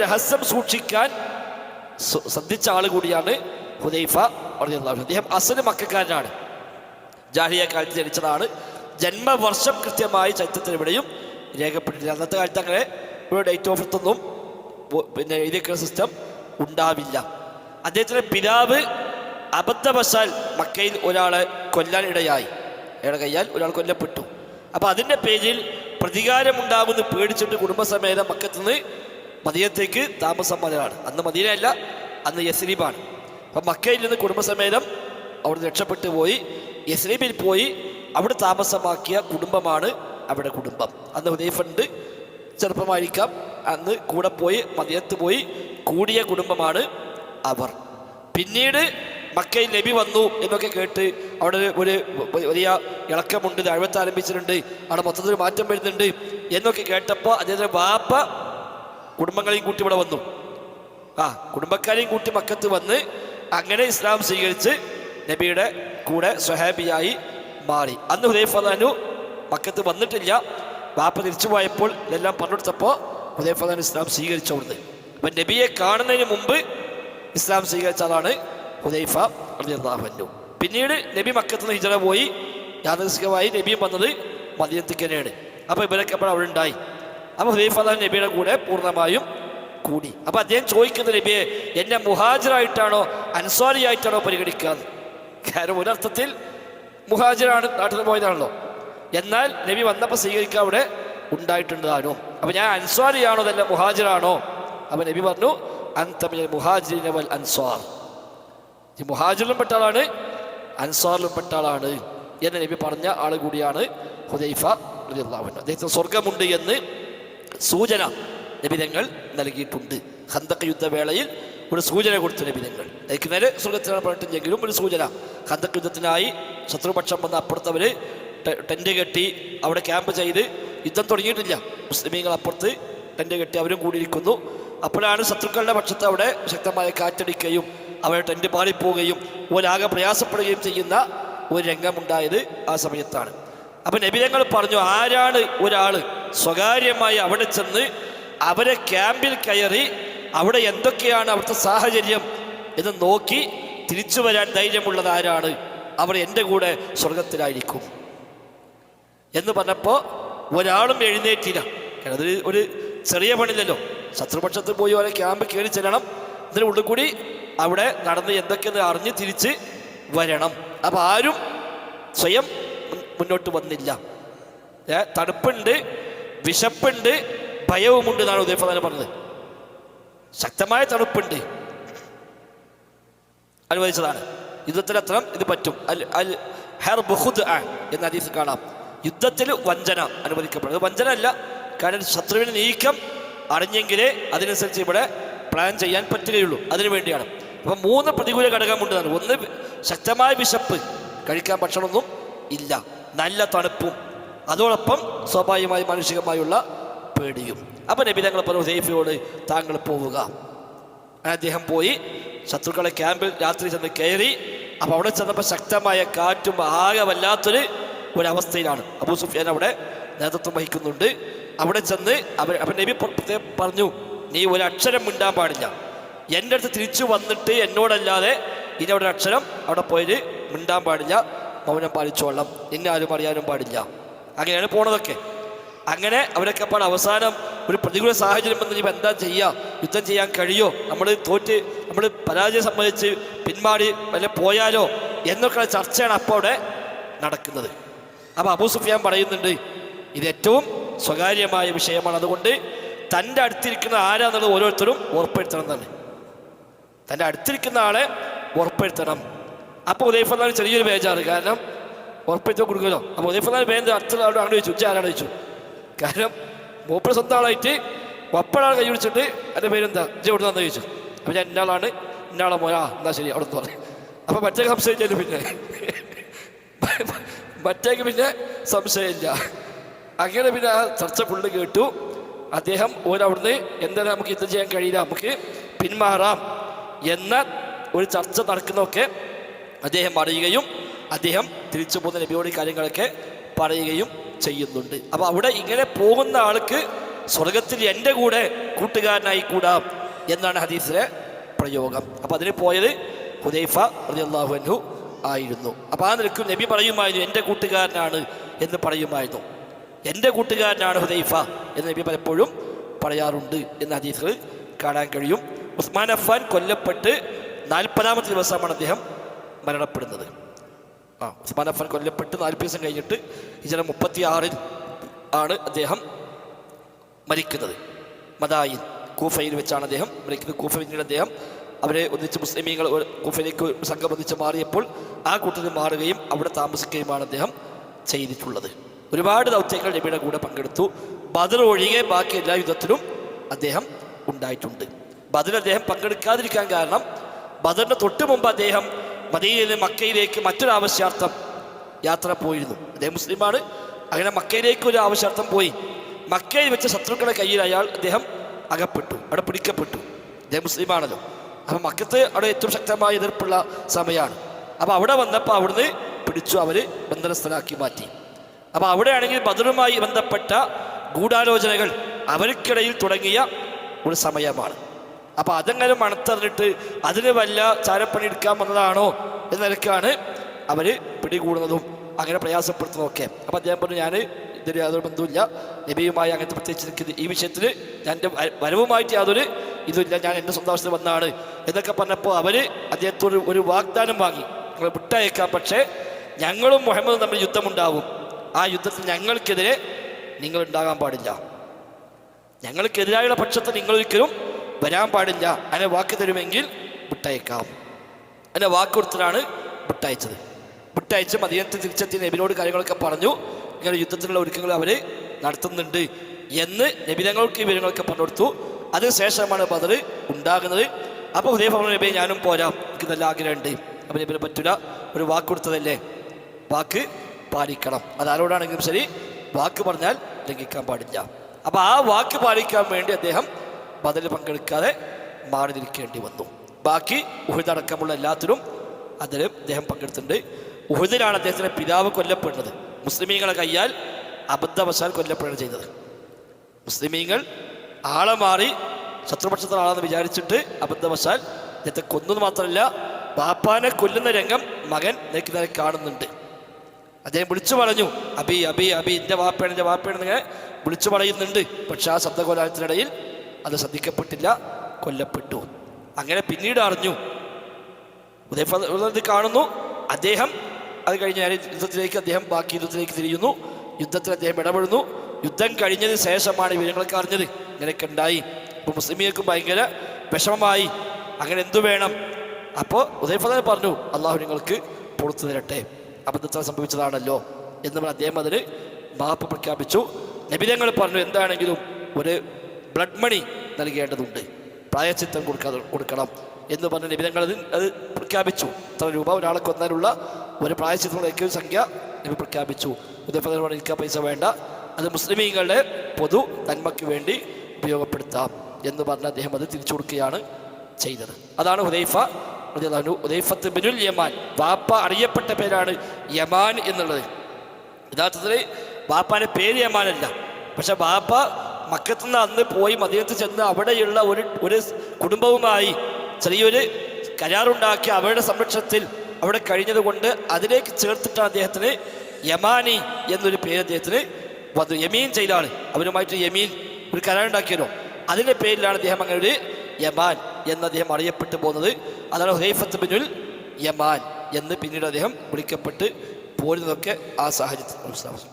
രഹസ്യം സൂക്ഷിക്കാൻ ശ്രദ്ധിച്ച ആൾ കൂടിയാണ് ഹുദൈഫ റളിയല്ലാഹു അദ്ദേഹം അസൽ മക്കാരനാണ് ജാഹിയ കാലത്ത് ജനിച്ചതാണ്. ജന്മവർഷം കൃത്യമായി ചരിത്രത്തിൽ ഇവിടെയും രേഖപ്പെട്ടിട്ടില്ല. അന്നത്തെ കാലത്ത് അങ്ങനെ ഇവിടെ ഡേറ്റ് ഓഫ് ബർത്ത് ഒന്നും ഒ- പിന്നെ എഴുതിയ സിസ്റ്റം ഉണ്ടാവില്ല. അദ്ദേഹത്തിന്റെ പിതാവ് അബദ്ധവശാൽ മക്കയിൽ ഒരാളെ കൊല്ലാൻ ഇടയായി. അയാളുടെ കയ്യാൽ ഒരാൾ കൊല്ലപ്പെട്ടു. അപ്പോൾ അതിന്റെ പേരിൽ പ്രതികാരമുണ്ടാകുമെന്ന് പേടിച്ചിട്ട് കുടുംബസമേതം മക്കത്തുനിന്ന് മദീനത്തേക്ക് താമസം മതിലാണ് അന്ന് മദീനയല്ല അന്ന് യസ്രീബാണ്. അപ്പം മക്കയിൽ നിന്ന് കുടുംബസമേതം അവിടെ രക്ഷപ്പെട്ടു പോയി. യസ്രീബിൽ പോയി അവിടെ താമസമാക്കിയ കുടുംബമാണ് അവിടെ കുടുംബം. അന്ന് ഹുദൈഫുണ്ട് ചെറുപ്പമായിരിക്കാം. അന്ന് കൂടെ പോയി മദീനത്ത് പോയി കൂടിയ കുടുംബമാണ് അവർ. പിന്നീട് മക്കയിൽ നബി വന്നു എന്നൊക്കെ കേട്ട് അവിടെ ഒരു വലിയ ഇളക്കമുണ്ട് അഴുവത്ത് ആരംഭിച്ചിട്ടുണ്ട് അവിടെ മൊത്തത്തിൽ മാറ്റം വരുന്നുണ്ട് എന്നൊക്കെ കേട്ടപ്പോൾ അദ്ദേഹത്തിന്റെ വാപ്പ കുടുംബങ്ങളെയും കൂട്ടി ഇവിടെ വന്നു. ആ കുടുംബക്കാരെയും കൂട്ടി മക്കത്ത് വന്ന് അങ്ങനെ ഇസ്ലാം സ്വീകരിച്ച് നബിയുടെ കൂടെ സ്വഹാബിയായി മാറി. അന്ന് ഹുദൈഫാനു മക്കത്ത് വന്നിട്ടില്ല. വാപ്പ തിരിച്ചു പോയപ്പോൾ ഇതെല്ലാം പറഞ്ഞെടുത്തപ്പോൾ ഹുദൈഫാനു ഇസ്ലാം സ്വീകരിച്ചു അവിടുന്ന്. അപ്പം നബിയെ കാണുന്നതിന് മുമ്പ് ഇസ്ലാം സ്വീകരിച്ച ആളാണ് ഹുദൈഫ അള്ളാഹു പിന്നീട് നബി മക്കത്ത് നിന്ന് ഹിജറ പോയി. യാദൃശികമായി നബിയും വന്നത് തന്നെയാണ്. അപ്പോൾ ഇവരൊക്കെ അപ്പോൾ അവിടെ ഉണ്ടായി. അപ്പോൾ ഹുദൈഫല നബിയുടെ കൂടെ പൂർണമായും കൂടി. അപ്പോൾ അദ്ദേഹം ചോദിക്കുന്ന നബിയെ എന്നെ മുഹാജിറായിട്ടാണോ അൻസ്വാരിയായിട്ടാണോ പരിഗണിക്കാതെ കാരണം ഒരർത്ഥത്തിൽ മുഹാജിറാണ് നാട്ടിൽ പോയതാണല്ലോ. എന്നാൽ നബി വന്നപ്പോൾ സ്വീകരിക്കാൻ അവിടെ ഉണ്ടായിട്ടുണ്ട് അപ്പൊ അപ്പോൾ ഞാൻ അൻസ്വാരിയാണോ അതല്ല മുഹാജിറാണോ? അപ്പോൾ നബി പറഞ്ഞു അന്തമിൽ മുഹാജിറിനെ വൽ അൻസ്വാർ. ഈ പെട്ട ആളാണ് അൻസാറിലും പെട്ട ആളാണ് എന്ന് നബി പറഞ്ഞ ആൾ കൂടിയാണ് ഹുദൈഫ അദ്ദേഹത്തിന് സ്വർഗമുണ്ട് എന്ന് സൂചന നബിതങ്ങൾ നൽകിയിട്ടുണ്ട്. ഹന്തക്ക് യുദ്ധവേളയിൽ ഒരു സൂചന കൊടുത്തു നബിതങ്ങൾ. എനിക്ക് നേരെ സ്വർഗത്തിലാണ് ഒരു സൂചന. ഹന്തക്ക് യുദ്ധത്തിനായി ശത്രുപക്ഷം വന്ന അപ്പുറത്തവര് ടെ- ടെന്റ് കെട്ടി അവിടെ ക്യാമ്പ് ചെയ്ത് യുദ്ധം തുടങ്ങിയിട്ടില്ല. മുസ്ലിമീങ്ങൾ അപ്പുറത്ത് ടെന്റ് കെട്ടി അവരും കൂടിയിരിക്കുന്നു. അപ്പോഴാണ് ശത്രുക്കളുടെ പക്ഷത്ത് അവിടെ ശക്തമായ കാറ്റടിക്കുകയും അവരെ ടെന്റ് പാളിപ്പോവുകയും ഒരാകെ പ്രയാസപ്പെടുകയും ചെയ്യുന്ന ഒരു രംഗമുണ്ടായത് ആ സമയത്താണ്. അപ്പൊ നബിതങ്ങൾ പറഞ്ഞു ആരാണ് ഒരാൾ സ്വകാര്യമായി അവിടെ ചെന്ന് അവരെ ക്യാമ്പിൽ കയറി അവിടെ എന്തൊക്കെയാണ് അവിടുത്തെ സാഹചര്യം എന്ന് നോക്കി തിരിച്ചു വരാൻ ധൈര്യമുള്ളത് ആരാണ്? അവർ എന്റെ കൂടെ സ്വർഗത്തിലായിരിക്കും. എന്ന് പറഞ്ഞപ്പോൾ ഒരാളും എഴുന്നേറ്റില്ല. കാരണം അതൊരു ഒരു ചെറിയ പണിയില്ലല്ലോ. ശത്രുപക്ഷത്തിൽ പോയി അവരെ ക്യാമ്പ് കയറി ചെല്ലണം. ഇതിന് ഉള്ളിൽ കൂടി അവിടെ നടന്ന് എന്തൊക്കെയെന്ന് അറിഞ്ഞ് തിരിച്ച് വരണം. അപ്പോൾ ആരും സ്വയം മുന്നോട്ട് വന്നില്ല. തണുപ്പുണ്ട് വിശപ്പുണ്ട് ഭയവുമുണ്ട് എന്നാണ് ഉദയഫലാന പറഞ്ഞത്. ശക്തമായ തണുപ്പുണ്ട്. അനുവദിച്ചതാണ്. യുദ്ധത്തിൽ അത്ര ഇത് പറ്റും. അൽ അൽ ഹെർ ബുഹുദ് ആൻ എന്ന ഹദീസ് കാണാം. യുദ്ധത്തിൽ വഞ്ചന അനുവദിക്കപ്പെടുന്നത് വഞ്ചന അല്ല കാരണം ശത്രുവിന് നീക്കം അറിഞ്ഞെങ്കിലേ അതിനനുസരിച്ച് ഇവിടെ പ്ലാൻ ചെയ്യാൻ പറ്റുകയുള്ളൂ. അതിനു വേണ്ടിയാണ്. അപ്പം മൂന്ന് പ്രതികൂല ഘടകമുണ്ട്. ഒന്ന് ശക്തമായ വിശപ്പ്. കഴിക്കാൻ ഭക്ഷണമൊന്നും ഇല്ല. നല്ല തണുപ്പും. അതോടൊപ്പം സ്വാഭാവികമായി മാനുഷികമായുള്ള പേടിയും. അപ്പം നബി തങ്ങൾ പറഞ്ഞു ഹുദൈഫയോട് താങ്കൾ പോവുക. അദ്ദേഹം പോയി ശത്രുക്കളെ ക്യാമ്പിൽ രാത്രി ചെന്ന് കയറി അപ്പോൾ അവിടെ ചെന്നപ്പോൾ ശക്തമായ കാറ്റും ആകെ വല്ലാത്തൊരു ഒരവസ്ഥയിലാണ്. അബൂ സുഫിയാൻ അവിടെ നേതൃത്വം വഹിക്കുന്നുണ്ട്. അവിടെ ചെന്ന് അവർ അപ്പം നബി പറഞ്ഞു നീ ഒരു അക്ഷരം മിണ്ടാൻ പാടില്ല. എന്റെ അടുത്ത് തിരിച്ചു വന്നിട്ട് എന്നോടല്ലാതെ ഇനി അവിടെ അക്ഷരം അവിടെ പോയിട്ട് മിണ്ടാൻ പാടില്ല. മൗനം പാലിച്ചോളാം നിന്നെ ആരും അറിയാനും പാടില്ല. അങ്ങനെയാണ് പോണതൊക്കെ. അങ്ങനെ അവരൊക്കെ അപ്പോൾ അവസാനം ഒരു പ്രതികൂല സാഹചര്യം വന്ന് ഇപ്പം എന്താ ചെയ്യുക? യുദ്ധം ചെയ്യാൻ കഴിയോ? നമ്മൾ തോറ്റ് നമ്മൾ പരാജയം സംബന്ധിച്ച് പിന്മാറി വല്ല പോയാലോ? എന്നൊക്കെ ചർച്ചയാണ് അപ്പോൾ അവിടെ നടക്കുന്നത്. അപ്പോൾ അബൂ സുഫിയാൻ പറയുന്നുണ്ട് ഇത് ഏറ്റവും സ്വകാര്യമായ വിഷയമാണ്. അതുകൊണ്ട് തന്റെ അടുത്തിരിക്കുന്ന ആരാന്നുള്ളത് ഓരോരുത്തരും ഉറപ്പെടുത്തണം എന്നാണ്. തന്റെ അടുത്തിരിക്കുന്ന ആളെ ഉറപ്പെടുത്തണം അപ്പോൾ ഉദയഫലാൻ ചെറിയൊരു ബേജാറ് കാരണം ഉറപ്പിച്ച് കൊടുക്കുമല്ലോ അപ്പോൾ ഉദയഫലാൻ വേണ്ട അടുത്തുള്ള ആളോട് ആണ് ചോദിച്ചു. ഉച്ച ആരാണ് ചോദിച്ചു. കാരണം മൂപ്പര് സ്വന്തം ആളായിട്ട് ഒപ്പഴാൾ കൈ പിടിച്ചിട്ട് എന്റെ പേരെന്താ? ഇജ്ജ് എവിടെ നിന്ന് ചോദിച്ചു. അപ്പം ഞാൻ ഇന്നാളാണ് ഇന്നാളെ മോനാ. എന്നാ ശരി അവിടെ നിന്ന് പറഞ്ഞു അപ്പം മറ്റേ സംശയിച്ചതിന് പിന്നെ. മറ്റേക്ക് പിന്നെ സംശയമില്ല അങ്ങനെ പിന്നെ ആ ചർച്ച ഫുള്ള് കേട്ടു. അദ്ദേഹം ഓരവിടുന്ന് എന്തായാലും നമുക്ക് യുദ്ധം ചെയ്യാൻ കഴിയില്ല. നമുക്ക് പിന്മാറാം എന്ന ഒരു ചർച്ച നടക്കുന്നതൊക്കെ അദ്ദേഹം അറിയുകയും അദ്ദേഹം തിരിച്ചു പോകുന്ന നബിയോട് കാര്യങ്ങളൊക്കെ പറയുകയും ചെയ്യുന്നുണ്ട്. അപ്പോൾ അവിടെ ഇങ്ങനെ പോകുന്ന ആൾക്ക് സ്വർഗത്തിൽ എന്റെ കൂടെ കൂട്ടുകാരനായി കൂടാം എന്നാണ് ഹദീസിലെ പ്രയോഗം. അപ്പോൾ അതിന് പോയത് ഹുദൈഫ റളിയല്ലാഹു അൻഹു ആയിരുന്നു. അപ്പോൾ ആ നിൽക്കും നബി പറയുമായിരുന്നു എന്റെ കൂട്ടുകാരനാണ് എന്ന് പറയുമായിരുന്നു. എന്റെ കൂട്ടുകാരനാണ് ഹുദൈഫ എന്ന് നബി പലപ്പോഴും പറയാറുണ്ട് എന്ന ഹദീസുകൾ കാണാൻ കഴിയും. ഉസ്മാൻ അഫ്ഫാൻ കൊല്ലപ്പെട്ട് നാൽപ്പതാമത്തെ ദിവസമാണ് അദ്ദേഹം മരണപ്പെടുന്നത്. ആ ഉസ്മാൻ അഫൻ കൊല്ലപ്പെട്ട് നാല് ദിവസം കഴിഞ്ഞിട്ട് ഇജന മുപ്പത്തി ആറിൽ ആണ് അദ്ദേഹം മരിക്കുന്നത്. മദായിൻ കൂഫയിൽ വെച്ചാണ് അദ്ദേഹം മരിക്കുന്നത്. കൂഫ പിന്നീട് അദ്ദേഹം അവരെ ഒന്നിച്ച് മുസ്ലിമീങ്ങൾ കൂഫയിലേക്ക് സംഘം ഒന്നിച്ച് മാറിയപ്പോൾ ആ കൂട്ടത്തിൽ മാറുകയും അവിടെ താമസിക്കുകയുമാണ് അദ്ദേഹം ചെയ്തിട്ടുള്ളത്. ഒരുപാട് ദൗത്യങ്ങൾ നബിയുടെ കൂടെ പങ്കെടുത്തു. ബദർ ഒഴികെ ബാക്കി എല്ലാ യുദ്ധത്തിലും അദ്ദേഹം ഉണ്ടായിട്ടുണ്ട്. ബദർ അദ്ദേഹം പങ്കെടുക്കാതിരിക്കാൻ കാരണം ബദറിന് തൊട്ട് മുമ്പ് അദ്ദേഹം മദീനയിൽ മക്കയിലേക്ക് മറ്റൊരു ആവശ്യാർത്ഥം യാത്ര പോയിരുന്നു. അദ്ദേഹം മുസ്ലിമാണ്. അങ്ങനെ മക്കയിലേക്ക് ഒരു ആവശ്യാർത്ഥം പോയി. മക്കയിൽ വെച്ച ശത്രുക്കളുടെ കയ്യിൽ അയാൾ അദ്ദേഹം അകപ്പെട്ടു. അവിടെ പിടിക്കപ്പെട്ടു. അദ്ദേഹം മുസ്ലിമാണല്ലോ. അപ്പം മക്കത്ത് അവിടെ ഏറ്റവും ശക്തമായ എതിർപ്പുള്ള സമയമാണ്. അപ്പോൾ അവിടെ വന്നപ്പോൾ അവിടുന്ന് പിടിച്ചു അവർ ബന്ധനസ്ഥനാക്കി മാറ്റി. അപ്പോൾ അവിടെയാണെങ്കിൽ ബദറുമായി ബന്ധപ്പെട്ട ഗൂഢാലോചനകൾ അവർക്കിടയിൽ തുടങ്ങിയ ഒരു സമയമാണ്. അപ്പോൾ അതങ്ങനെ മണത്തറിഞ്ഞിട്ട് അതിന് വല്ല ചാരപ്പണി എടുക്കാൻ വന്നതാണോ എന്ന നിലക്കാണ് അവർ പിടികൂടുന്നതും അങ്ങനെ പ്രയാസപ്പെടുത്തുന്നതൊക്കെ. അപ്പോൾ അദ്ദേഹം പറഞ്ഞു ഞാൻ ഇതിന് യാതൊരു ബന്ധവുമില്ല. നബിയുമായി അങ്ങനത്തെ പ്രത്യേകിച്ച് നിൽക്കുന്നത് ഈ വിഷയത്തിൽ ഞാൻ എന്റെ വരവുമായിട്ട് യാതൊരു ഇതുമില്ല. ഞാൻ എന്റെ സ്വന്തം വന്നാണ്. എന്നൊക്കെ പറഞ്ഞപ്പോൾ അവർ അദ്ദേഹത്തോട് ഒരു വാഗ്ദാനം വാങ്ങി. ഞങ്ങളെ വിട്ടയക്കാം. പക്ഷേ ഞങ്ങളും മുഹമ്മദും തമ്മിൽ യുദ്ധമുണ്ടാവും ആ യുദ്ധത്തിൽ ഞങ്ങൾക്കെതിരെ നിങ്ങൾ ഉണ്ടാകാൻ പാടില്ല. ഞങ്ങൾക്കെതിരായുള്ള പക്ഷത്ത് നിങ്ങളൊരിക്കലും വരാൻ പാടില്ല. അങ്ങനെ വാക്ക് തരുമെങ്കിൽ വിട്ടയക്കാം. അങ്ങനെ വാക്ക് കൊടുത്തിട്ടാണ് വിട്ടയച്ചത്. വിട്ടയച്ച് മദീനത്തിൽ തിരിച്ചെത്തി നബിനോട് കാര്യങ്ങളൊക്കെ പറഞ്ഞു. ഇങ്ങനെ യുദ്ധത്തിനുള്ള ഒരുക്കങ്ങൾ അവർ നടത്തുന്നുണ്ട് എന്ന് നബിനങ്ങൾക്ക് വിവരങ്ങളൊക്കെ പറഞ്ഞു കൊടുത്തു. അതിനുശേഷമാണ് ബദർ ഉണ്ടാകുന്നത്. അപ്പോൾ ഹുദൈഫ നബി ഞാനും പോരാം. എനിക്ക് നല്ല ആഗ്രഹമുണ്ട്. അപ്പം നബിനെ പറ്റൂല. ഒരു വാക്ക് കൊടുത്തതല്ലേ? വാക്ക് പാലിക്കണം. അതാരോടാണെങ്കിലും ശരി വാക്ക് പറഞ്ഞാൽ ലംഘിക്കാൻ പാടില്ല. അപ്പോൾ ആ വാക്ക് പാലിക്കാൻ വേണ്ടി അദ്ദേഹം ബദലിൽ പങ്കെടുക്കാതെ മാറി നിൽക്കേണ്ടി വന്നു. ബാക്കി ഉഹുദ് അടക്കമുള്ള എല്ലാത്തിലും അദ്ദേഹം പങ്കെടുത്തിട്ടുണ്ട്. ഉഹുദിലാണ് അദ്ദേഹത്തിന്റെ പിതാവ് കൊല്ലപ്പെടുന്നത്. മുസ്ലിമീങ്ങളെ കയ്യാൽ അബദ്ധവശാൽ കൊല്ലപ്പെടുകയാണ് ചെയ്തത്. മുസ്ലിമീങ്ങൾ ആളെ മാറി ശത്രുപക്ഷത്തിൽ ആളെന്ന് വിചാരിച്ചിട്ട് അബദ്ധവശാൽ അദ്ദേഹത്തെ കൊന്നത് മാത്രമല്ല ബാപ്പാനെ കൊല്ലുന്ന രംഗം മകൻ നേരെ കാണുന്നുണ്ട്. അദ്ദേഹം വിളിച്ചു പറഞ്ഞു അബി അബി അബി എന്റെ വാപ്പയാണ് എന്റെ വാപ്പയാണ് ഇങ്ങനെ വിളിച്ചു പറയുന്നുണ്ട്. പക്ഷെ ആ ശബ്ദകോലാഹലത്തിനിടയിൽ അത് ശ്രദ്ധിക്കപ്പെട്ടില്ല കൊല്ലപ്പെട്ടു. അങ്ങനെ പിന്നീട് അറിഞ്ഞു. ഉദയഫി കാണുന്നു. അദ്ദേഹം അത് കഴിഞ്ഞ് യുദ്ധത്തിലേക്ക് അദ്ദേഹം ബാക്കി യുദ്ധത്തിലേക്ക് തിരിയുന്നു. യുദ്ധത്തിൽ അദ്ദേഹം ഇടപെടുന്നു. യുദ്ധം കഴിഞ്ഞതിന് ശേഷമാണ് വിവരങ്ങളൊക്കെ അറിഞ്ഞത്. ഇങ്ങനെയൊക്കെ ഉണ്ടായി. അപ്പോൾ മുസ്ലിമികൾക്ക് ഭയങ്കര വിഷമമായി. അങ്ങനെ എന്തു വേണം? അപ്പോൾ ഉദയഫദൻ പറഞ്ഞു അള്ളാഹു നിങ്ങൾക്ക് പുറത്തു തരട്ടെ. അബദ്ധത്തിൽ സംഭവിച്ചതാണല്ലോ. എന്ന് പറഞ്ഞ് അദ്ദേഹം അതിന് മാപ്പ് പ്രഖ്യാപിച്ചു. നബിതങ്ങൾ പറഞ്ഞു എന്താണെങ്കിലും ഒരു ബ്ലഡ് മണി നൽകേണ്ടതുണ്ട്. പ്രായച്ചിത്തം കൊടുക്കാതെ കൊടുക്കണം എന്ന് പറഞ്ഞ നിബിധങ്ങൾ അത് അത് പ്രഖ്യാപിച്ചു. ഇത്ര രൂപ ഒരാളെ കൊന്നാലുള്ള ഒരു പ്രായച്ചിത്തങ്ങളുടെ ഏറ്റവും സംഖ്യ നബി പ്രഖ്യാപിച്ചു. ഇതേപോലെ എനിക്ക് പൈസ വേണ്ട. അത് മുസ്ലിമീങ്ങളുടെ പൊതു നന്മയ്ക്ക് വേണ്ടി ഉപയോഗപ്പെടുത്താം എന്ന് പറഞ്ഞ് അദ്ദേഹം അത് തിരിച്ചു കൊടുക്കുകയാണ് ചെയ്തത്. അതാണ് ഹുദൈഫ. ഹുദൈഫത്ത് ബിനുൽ യമാൻ. വാപ്പ അറിയപ്പെട്ട പേരാണ് യമാൻ എന്നുള്ളത്. യഥാർത്ഥത്തിൽ വാപ്പാന്റെ പേര് യമാനല്ല. പക്ഷെ ബാപ്പ മക്കത്തുനിന്ന് അന്ന് പോയി മദീനത്ത് ചെന്ന് അവിടെയുള്ള ഒരു ഒരു കുടുംബവുമായി ചെറിയൊരു കരാറുണ്ടാക്കി അവരുടെ സംരക്ഷണത്തിൽ അവിടെ കഴിഞ്ഞതുകൊണ്ട് അതിലേക്ക് ചേർത്തിട്ടാണ് അദ്ദേഹത്തിന് യമാനി എന്നൊരു പേര് അദ്ദേഹത്തിന് വന്നു. യമീൻ ചെയ്താണ് അവരുമായിട്ട് യമീൻ ഒരു കരാറുണ്ടാക്കിയല്ലോ. അതിന്റെ പേരിലാണ് അദ്ദേഹം അങ്ങനെ ഒരു യമാൻ എന്ന് അദ്ദേഹം അറിയപ്പെട്ടു പോകുന്നത് അതാണ് ഹൈഫത്ത് ബിനുൽ യമാൻ എന്ന് പിന്നീട് അദ്ദേഹം വിളിക്കപ്പെട്ട് പോരുന്നതൊക്കെ ആ സാഹചര്യത്തിൽ മനസ്സിലാവും